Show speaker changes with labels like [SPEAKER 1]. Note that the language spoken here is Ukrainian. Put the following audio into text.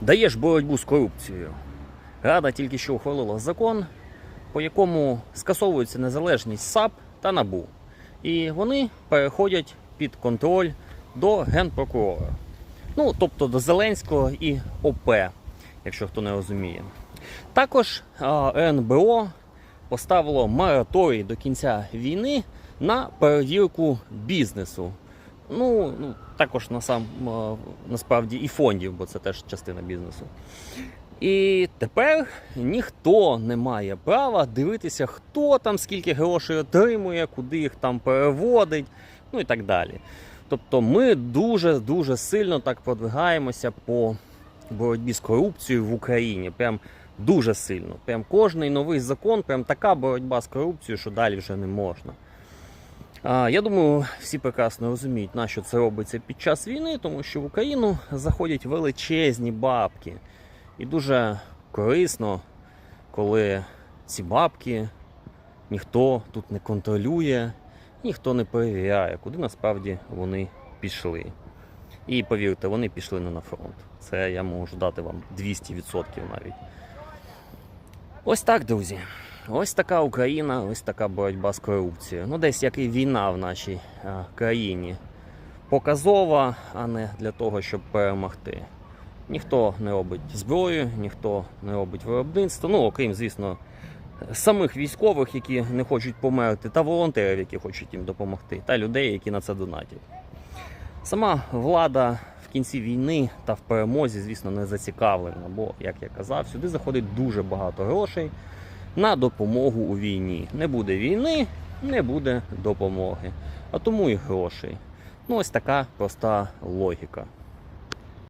[SPEAKER 1] даєш боротьбу з корупцією. Рада тільки що ухвалила закон, по якому скасовується незалежність САП та НАБУ. І вони переходять під контроль до генпрокурора. Ну, тобто до Зеленського і ОП, якщо хто не розуміє. Також РНБО поставило мораторій до кінця війни на перевірку бізнесу. Ну, ну також на сам, насправді і фондів, бо це теж частина бізнесу. І тепер ніхто не має права дивитися, хто там скільки грошей отримує, куди їх там переводить, ну і так далі. Тобто ми дуже-дуже сильно так продвигаємося по боротьбі з корупцією в Україні. Прям дуже сильно. Прям кожний новий закон, прям така боротьба з корупцією, що далі вже не можна. Я думаю, всі прекрасно розуміють, на що це робиться під час війни, тому що в Україну заходять величезні бабки. І дуже корисно, коли ці бабки ніхто тут не контролює, ніхто не перевіряє, куди насправді вони пішли. І повірте, вони пішли не на фронт. Це я можу дати вам 200% навіть. Ось так, друзі. Ось така Україна, ось така боротьба з корупцією. Ну, десь як і війна в нашій а, країні. Показова, а не для того, щоб перемогти. Ніхто не робить зброю, ніхто не робить виробництво. Ну, окрім, звісно, самих військових, які не хочуть померти, та волонтерів, які хочуть їм допомогти, та людей, які на це донатять. Сама влада в кінці війни та в перемозі, звісно, не зацікавлена, бо, як я казав, сюди заходить дуже багато грошей на допомогу у війні. Не буде війни, не буде допомоги. А тому і грошей. Ну, ось така проста логіка.